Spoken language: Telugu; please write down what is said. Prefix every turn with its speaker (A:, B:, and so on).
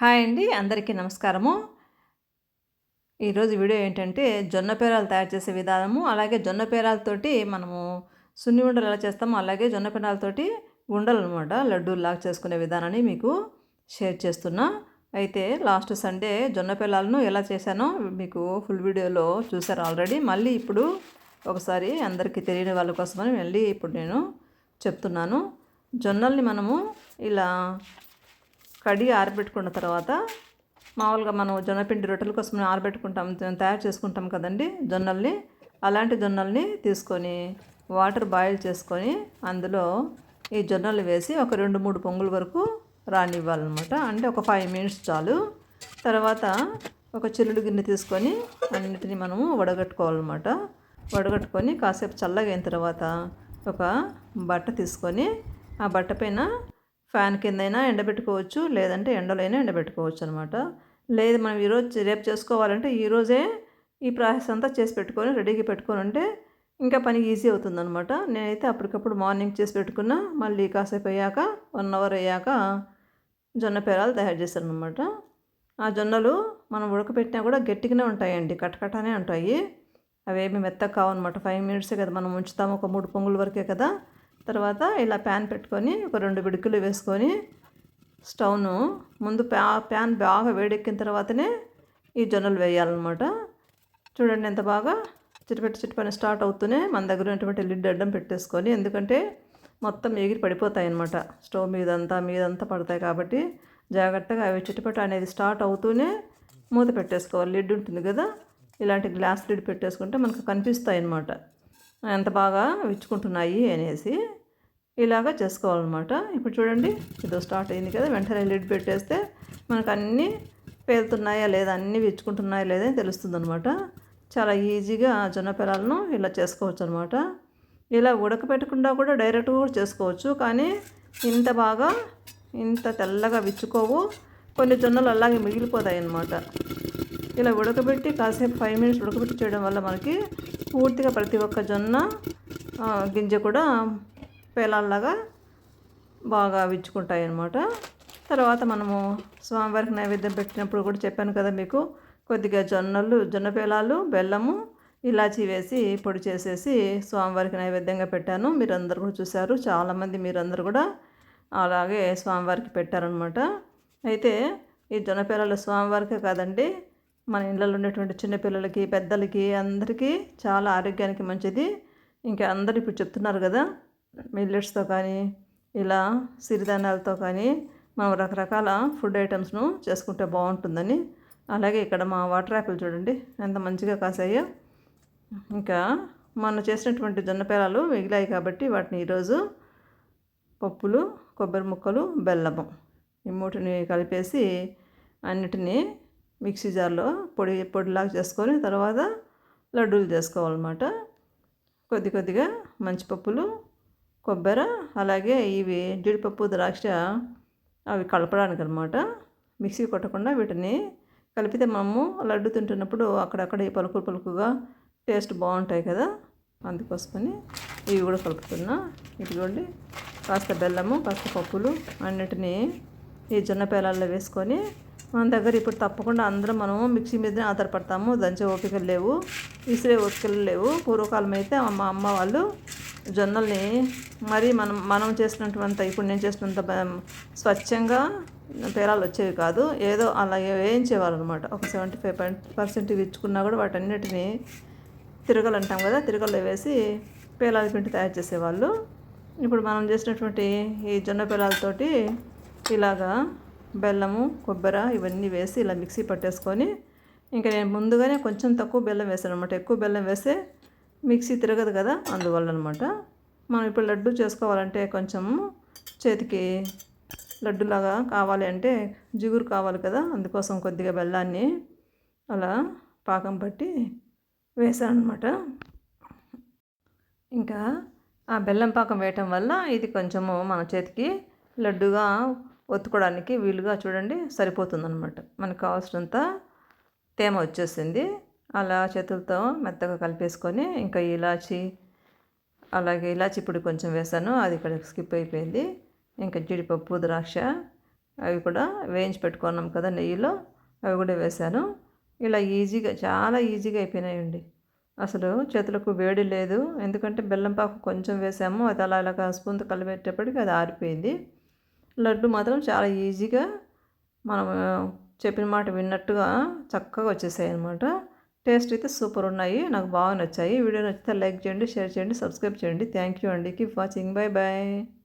A: హాయ్ అండి అందరికీ నమస్కారము. ఈరోజు వీడియో ఏంటంటే జొన్న పేరాలు తయారు చేసే విధానము అలాగే జొన్న పేరాలతోటి మనము సున్ని ఉండలు ఎలా చేస్తామో అలాగే జొన్న పేరాలతోటి ఉండలు అనమాట లడ్డూలు లాగా చేసుకునే విధానాన్ని మీకు షేర్ చేస్తున్నా. అయితే లాస్ట్ సండే జొన్న పేలాలను ఎలా చేశానో మీకు ఫుల్ వీడియోలో చూసారు ఆల్రెడీ. మళ్ళీ ఇప్పుడు ఒకసారి అందరికీ తెలియని వాళ్ళ కోసమని మళ్ళీ ఇప్పుడు నేను చెప్తున్నాను. జొన్నల్ని మనము ఇలా కడిగి ఆరబెట్టుకున్న తర్వాత మామూలుగా మనం జొన్నపిండి రొట్టెల కోసం ఆరబెట్టుకుంటాం తయారు చేసుకుంటాం కదండి జొన్నల్ని. అలాంటి జొన్నల్ని తీసుకొని వాటర్ బాయిల్ చేసుకొని అందులో ఈ జొన్నలు వేసి ఒక రెండు మూడు పొంగుల వరకు రానివ్వాలన్నమాట. అంటే ఒక ఫైవ్ మినిట్స్ చాలు. తర్వాత ఒక చిల్లుడు గిన్నె తీసుకొని అన్నిటిని మనము వడగట్టుకోవాలన్నమాట. వడగట్టుకొని కాసేపు చల్లగా అయిన తర్వాత ఒక బట్ట తీసుకొని ఆ బట్ట పైన ఫ్యాన్ కిందైనా ఎండబెట్టుకోవచ్చు లేదంటే ఎండలైనా ఎండబెట్టుకోవచ్చు అనమాట లేదు మనం ఈరోజు రేపు చేసుకోవాలంటే ఈరోజే ఈ ప్రాసెస్ అంతా చేసి పెట్టుకొని రెడీగా పెట్టుకొని ఉంటే ఇంకా పని ఈజీ అవుతుందనమాట నేనైతే అప్పటికప్పుడు మార్నింగ్ చేసి పెట్టుకున్నా మళ్ళీ కాసేపు అయ్యాక వన్ అవర్ అయ్యాక జొన్న పేరాలు తయారు చేశాను అనమాట ఆ జొన్నలు మనం ఉడకపెట్టినా కూడా గట్టిగానే ఉంటాయండి కటకటానే ఉంటాయి. అవేమి మెత్తగా కావన్నమాట. ఫైవ్ మినిట్సే కదా మనం ఉంచుతాము ఒక మూడు పొంగుల వరకే కదా. తర్వాత ఇలా ప్యాన్ పెట్టుకొని ఒక రెండు బిడుకులు వేసుకొని స్టవ్ను ముందు ప్యా ప్యాన్ బాగా వేడెక్కిన తర్వాతనే ఈ జొన్నలు వేయాలన్నమాట. చూడండి ఎంత బాగా చిటిపెట్టి చిటిపని స్టార్ట్ అవుతూనే మన దగ్గర ఉన్నటువంటి లిడ్ అడ్డం పెట్టేసుకొని ఎందుకంటే మొత్తం ఎగిరి పడిపోతాయి అన్నమాట స్టవ్ మీదంతా మీదంతా పడతాయి కాబట్టి జాగ్రత్తగా అవి చిటిపెట్ట అనేది స్టార్ట్ అవుతూనే మూత పెట్టేసుకోవాలి. లిడ్ ఉంటుంది కదా ఇలాంటి గ్లాస్ లిడ్ పెట్టేసుకుంటే మనకు కనిపిస్తాయి అన్నమాట ఎంత బాగా విచ్చుకుంటున్నాయి అనేసి. ఇలాగా చేసుకోవాలన్నమాట. ఇప్పుడు చూడండి ఇదో స్టార్ట్ అయింది కదా వెంటనే లిడ్ పెట్టేస్తే మనకు అన్నీ పేలుతున్నాయా లేదా అన్నీ విచ్చుకుంటున్నాయా లేదా అని తెలుస్తుంది అనమాట చాలా ఈజీగా జొన్న పిల్లలను ఇలా చేసుకోవచ్చు అనమాట ఇలా ఉడకపెట్టకుండా కూడా డైరెక్ట్గా కూడా చేసుకోవచ్చు కానీ ఇంత బాగా ఇంత తెల్లగా విచ్చుకోవు. కొన్ని జొన్నలు అలాగే మిగిలిపోతాయి అన్నమాట ఇలా ఉడకబెట్టి కాసేపు ఫైవ్ మినిట్స్ ఉడకబెట్టి చేయడం వల్ల మనకి పూర్తిగా ప్రతి ఒక్క జొన్న గింజ కూడా పేలాల్లాగా బాగా విచ్చుకుంటాయి అన్నమాట తర్వాత మనము స్వామివారికి నైవేద్యం పెట్టినప్పుడు కూడా చెప్పాను కదా మీకు కొద్దిగా జొన్నలు జొన్న పేలాలు బెల్లము ఇలాచీ వేసి పొడి చేసేసి స్వామివారికి నైవేద్యంగా పెట్టాను. మీరందరూ కూడా చూశారు చాలామంది మీరందరూ కూడా అలాగే స్వామివారికి పెట్టారనమాట అయితే ఈ జొన్న పేలాలు స్వామివారికే కాదండి మన ఇళ్ళలో ఉండేటువంటి చిన్నపిల్లలకి పెద్దలకి అందరికీ చాలా ఆరోగ్యానికి మంచిది. ఇంకా అందరూ ఇప్పుడు చెప్తున్నారు కదా మిల్లెట్స్తో కానీ ఇలా సిరిధాన్యాలతో కానీ మనం రకరకాల ఫుడ్ ఐటమ్స్ను చేసుకుంటే బాగుంటుందని. అలాగే ఇక్కడ మా వాటర్ యాపిల్ చూడండి ఎంత మంచిగా కాసాయో. ఇంకా మనం చేసినటువంటి జొన్నపేలాలు మిగిలాయి కాబట్టి వాటిని ఈరోజు పప్పులు కొబ్బరి ముక్కలు బెల్లము ఈ మూటిని కలిపేసి అన్నిటినీ మిక్సీ జార్లో పొడి పొడిలాగా చేసుకొని తర్వాత లడ్డూలు చేసుకోవాలన్నమాట. కొద్ది కొద్దిగా మంచి పప్పులు కొబ్బరి అలాగే ఇవి జీడిపప్పు ద్రాక్ష అవి కలపడానికి అనమాట మిక్సీ కొట్టకుండా వీటిని కలిపితే మనము లడ్డు తింటున్నప్పుడు అక్కడక్కడ ఈ పలుకు పలుకుగా టేస్ట్ బాగుంటాయి కదా. అందుకోసమని ఇవి కూడా కలుపుతున్నా. ఇదిగోండి కాస్త బెల్లము కాస్త పప్పులు అన్నిటినీ ఈ జొన్న పేలాల్లో వేసుకొని మన దగ్గర ఇప్పుడు తప్పకుండా అందరం మనము మిక్సీ మీదనే ఆధారపడతాము. దంచే ఓపికలు లేవు ఇసిరే ఓపికలు లేవు. పూర్వకాలం అయితే మా అమ్మ వాళ్ళు జొన్నల్ని మరి మనం మనం చేసినటువంటి ఇప్పుడు నేను చేసినంత స్వచ్ఛంగా పేరాలు వచ్చేవి కాదు. ఏదో అలాగే వేయించేవారు అనమాట ఒక సెవెంటీ ఫైవ్ పర్సెంట్ ఇచ్చుకున్నా కూడా వాటన్నిటిని తిరగలు అంటాం కదా తిరగల్లో వేసి పేలాల పిండి తయారు చేసేవాళ్ళు. ఇప్పుడు మనం చేసినటువంటి ఈ జొన్న పేలాలతోటి ఇలాగా బెల్లము కొబ్బరి ఇవన్నీ వేసి ఇలా మిక్సీ పట్టేసుకొని ఇంకా నేను ముందుగానే కొంచెం తక్కువ బెల్లం వేసాను అనమాట ఎక్కువ బెల్లం వేస్తే మిక్సీ తిరగదు కదా అందువల్ల అనమాట మనం ఇప్పుడు లడ్డు చేసుకోవాలంటే కొంచెం చేతికి లడ్డులాగా కావాలి అంటే జిగురు కావాలి కదా అందుకోసం కొద్దిగా బెల్లాన్ని అలా పాకం పట్టి వేసాను ఇంకా ఆ బెల్లం పాకం వేయటం వల్ల ఇది కొంచెము మన చేతికి లడ్డుగా ఒత్తుకోవడానికి వీలుగా చూడండి సరిపోతుందన్నమాట మనకు కావాల్సినంత తేమ వచ్చేసింది. అలా చేతులతో మెత్తగా కలిపేసుకొని ఇంకా ఇలాచి అలాగే ఇలాచి పొడి కొంచెం వేసాను. అది ఇక్కడ స్కిప్ అయిపోయింది. ఇంకా జీడిపప్పు ద్రాక్ష అవి కూడా వేయించి పెట్టుకున్నాం కదా నెయ్యిలో. అవి కూడా వేశాను ఇలా ఈజీగా చాలా ఈజీగా అయిపోయినాయండి. అసలు చేతులకు వేడి లేదు. ఎందుకంటే బెల్లం పాకు కొంచెం వేసాము. అది అలా ఇలా స్పూన్తో కలిపేటప్పటికి అది ఆరిపోయింది. లడ్డు మాత్రం చాలా ఈజీగా మనం చెప్పిన మాట విన్నట్టుగా చక్కగా వచ్చేసాయి అనమాట టేస్ట్ అయితే సూపర్ ఉన్నాయి. నాకు బాగా నచ్చాయి. వీడియో నచ్చితే లైక్ చేయండి షేర్ చేయండి సబ్స్క్రైబ్ చేయండి. థ్యాంక్ యూ అండి. Keep watching bye bye